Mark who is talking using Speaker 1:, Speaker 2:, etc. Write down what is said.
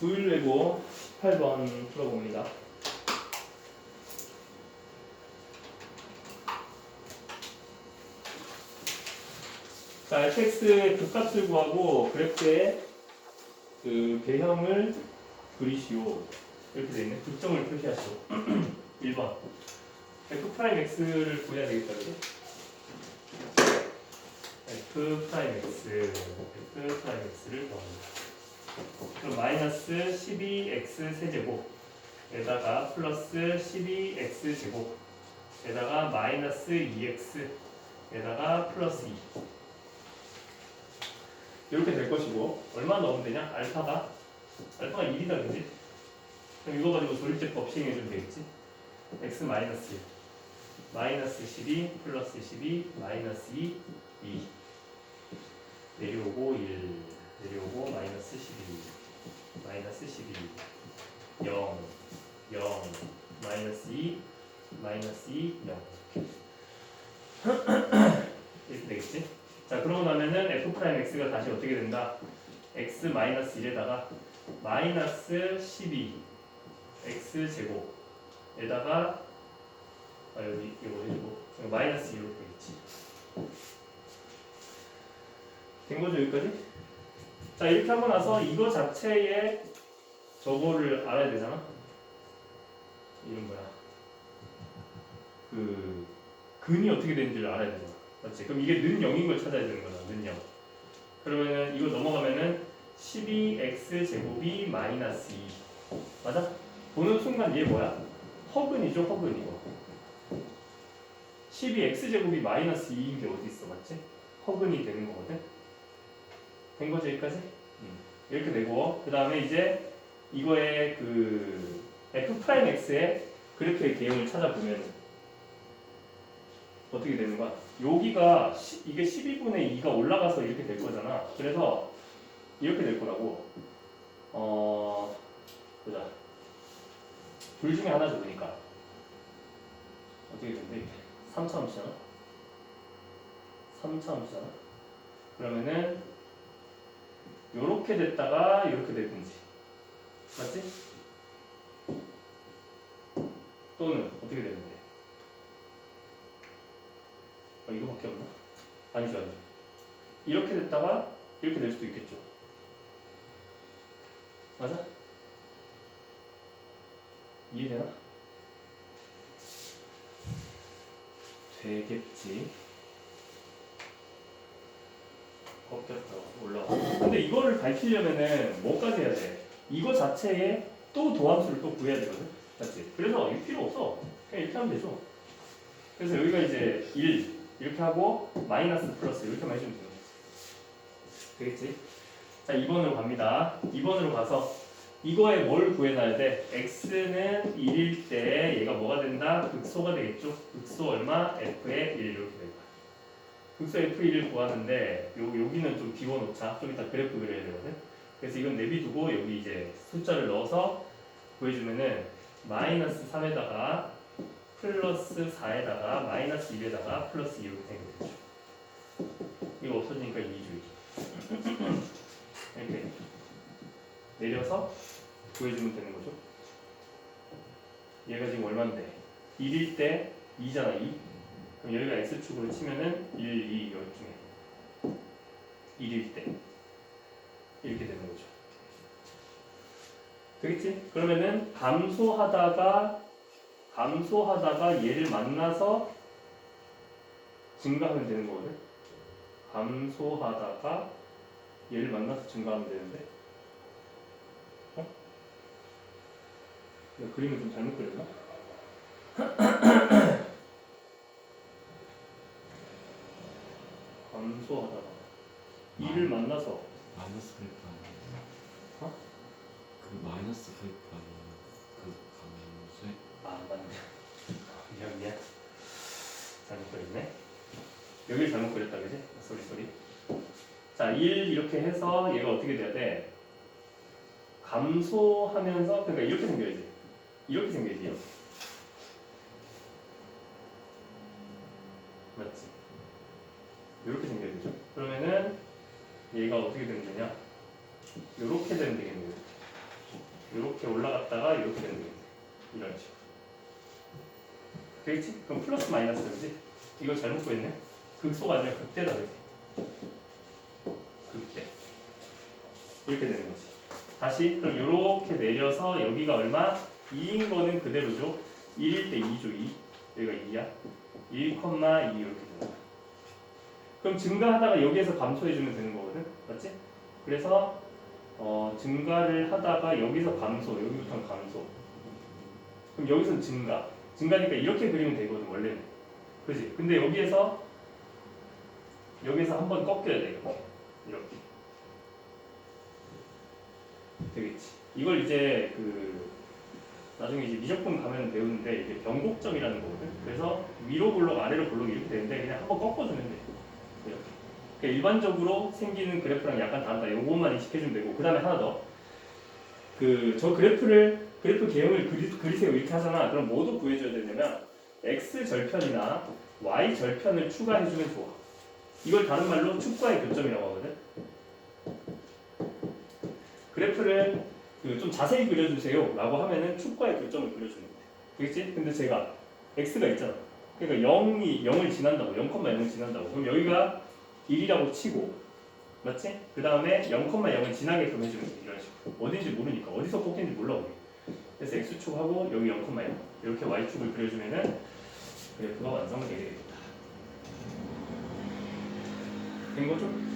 Speaker 1: 조율외고 18번 풀어봅니다. 자, fx의 극값을 구하고 그래프의 그 배형을 그리시오. 이렇게 돼 있네. 극점을 표시하시오. 1번. f 프라임 x를 구해야 되겠다, 그지? f 프라임 x, f 프라임 x를 구합니다. 그럼 마이너스 12x 세제곱에다가 플러스 12x 제곱에다가 마이너스 2x에다가 플러스 2 이렇게 될 것이고 얼마 넣으면 되냐? 알파가 알파가 1이다 그지? 그럼 이거 가지고 조립제법 시행해주면 되겠지? x 마이너스 1 마이너스 12 플러스 12 마이너스 2 2 내려오고 1 내려오고 마이너스 12 마이너스 12 0 0 마이너스 2 마이너스 2 0 이렇게 되겠지? 자 그러고 나면은 f 프라임 x가 다시 어떻게 된다? x 마이너스 1에다가 마이너스 12 x 제곱에다가 아 여기 이거 해주고 마이너스 2로 되겠지. 된 거죠 여기까지? 자 이렇게 하고 나서 이거 자체에 저거를 알아야 되잖아. 이름 뭐야? 그 근이 어떻게 되는지를 알아야 되잖아. 맞지? 그럼 이게 는 0인 걸 찾아야 되는 거잖아. 는 0. 그러면은 이거 넘어가면은 12x 제곱이 마이너스 2. 맞아? 보는 순간 얘 뭐야? 허근이죠, 허근 이거. 12x 제곱이 마이너스 2인 게 어디 있어, 맞지? 허근이 되는 거거든. 된 거죠, 여기까지? 음. 이렇게 되고 그 다음에 이제 이거의 그 f 프라임 x의 그래프의 개형을 찾아보면 어떻게 되는 거야? 여기가 시- 이게 12분의 2가 올라가서 이렇게 될 거잖아. 그래서 이렇게 될 거라고. 어 보자. 둘 중에 하나죠, 보니까. 어떻게 된대? 3차 함수잖아. 3차 함수잖아. 그러면은 요렇게 됐다가 이렇게 되든지. 맞지? 또는 어떻게 되는데? 어, 이거밖에 없나? 아니죠, 아니죠. 이렇게 됐다가 이렇게 될 수도 있겠죠. 맞아? 이해되나? 되겠지. 꺾였다 올라와. 근데 이거를 밝히려면은 뭐까지 해야 돼? 이거 자체에 또 도함수를 또 구해야 되거든. 맞지? 그래서 이 필요 없어. 그냥 이렇게 하면 되죠. 그래서 여기가 이제 1 이렇게 하고 마이너스 플러스 이렇게만 해주면 되는 거지. 되겠지? 자 2번으로 갑니다. 2번으로 가서 이거에 뭘 구해놔야 돼? x는 1일 때 얘가 뭐가 된다? 극소가 되겠죠? 극소 얼마? f의 1 이렇게 될 거야. 극소 f1을 구하는데 요, 여기는 좀 비워놓자. 좀 이따 그래프 그려야 되거든. 그래서 이건 내비두고 여기 이제 숫자를 넣어서 구해주면은 마이너스 3에다가 플러스 4에다가 마이너스 1에다가 플러스 2 이렇게 되는 거죠. 이거 없어지니까 2주기. 이렇게 내려서 구해주면 되는 거죠. 얘가 지금 얼마인데? 1일 때 2잖아 2. 그럼 여기가 x축으로 치면은 1, 2 여기 중에 1일 때 이렇게 되는 거죠. 되겠지? 그러면은 감소하다가 감소하다가 얘를 만나서 증가하면 되는 거거든. 감소하다가 얘를 만나서 증가하면 되는데. 어? 그림을 좀 잘못 그렸나? 감소하다가 이를 만나서
Speaker 2: 마이너스 그래프 아니에요?
Speaker 1: 어?
Speaker 2: 그 마이너스 그래프 아니에요? 그 감소에
Speaker 1: 아 맞네 미안 미안 잘못 그렸네 여기를 잘못 그렸다 그지? 쏘리 쏘리 자1 이렇게 해서 얘가 어떻게 돼야 돼? 감소하면서 그러니까 이렇게 생겨야지 이렇게 생겨야지 이렇게. 맞지? 이렇게 생겨야 되죠 그러면은 얘가 어떻게 되면 되냐 이렇게 되면 되겠네요 이렇게 올라갔다가 이렇게 되는 거예요. 이런 식으로. 되겠지? 그럼 플러스 마이너스 그지? 이거 잘못 구했네. 극소가 아니라 극대다 그지? 극대. 이렇게 되는 거지. 다시 그럼 이렇게 내려서 여기가 얼마? 2인 거는 그대로죠. 1일 때 2죠 2. 여기가 2야. 1, 2 이렇게 되는 거야. 그럼 증가하다가 여기에서 감소해주면 되는 거거든, 맞지? 그래서 어, 증가를 하다가 여기서 감소, 여기부터 감소. 그럼 여기서는 증가. 증가니까 이렇게 그리면 되거든 원래는. 그지? 근데 여기에서 여기에서 한번 꺾여야 돼 이렇게. 이렇게. 되겠지. 이걸 이제 그 나중에 이제 미적분 가면 배우는데 이게 변곡점이라는 거거든. 그래서 위로 볼록 아래로 볼록 이렇게 되는데 그냥 한번 꺾어주면 돼. 이렇게. 그러니까 일반적으로 생기는 그래프랑 약간 다르다. 요것만 인식해주면 되고 그 다음에 하나 더. 그 저 그래프를 그래프 개형을 그리, 그리세요 이렇게 하잖아. 그럼 뭐도 구해줘야 되냐면 x 절편이나 y 절편을 추가해주면 좋아. 이걸 다른 말로 축과의 교점이라고 하거든. 그래프를 그 좀 자세히 그려주세요라고 하면은 축과의 교점을 그려주는 거야. 그렇지? 근데 제가 x가 있잖아. 그러니까 0이 0을 지난다고 0,0을 지난다고. 그럼 여기가 1이라고 치고 맞지? 그 다음에 0,0을 지나게끔 해주는 거야. 이런 식으로. 어딘지 모르니까 어디서 꺾인지 몰라 우리. 그래서 x축하고 여기 0,0 이렇게 y축을 그려주면은 그래프가 완성되게 되겠다. 된 거죠?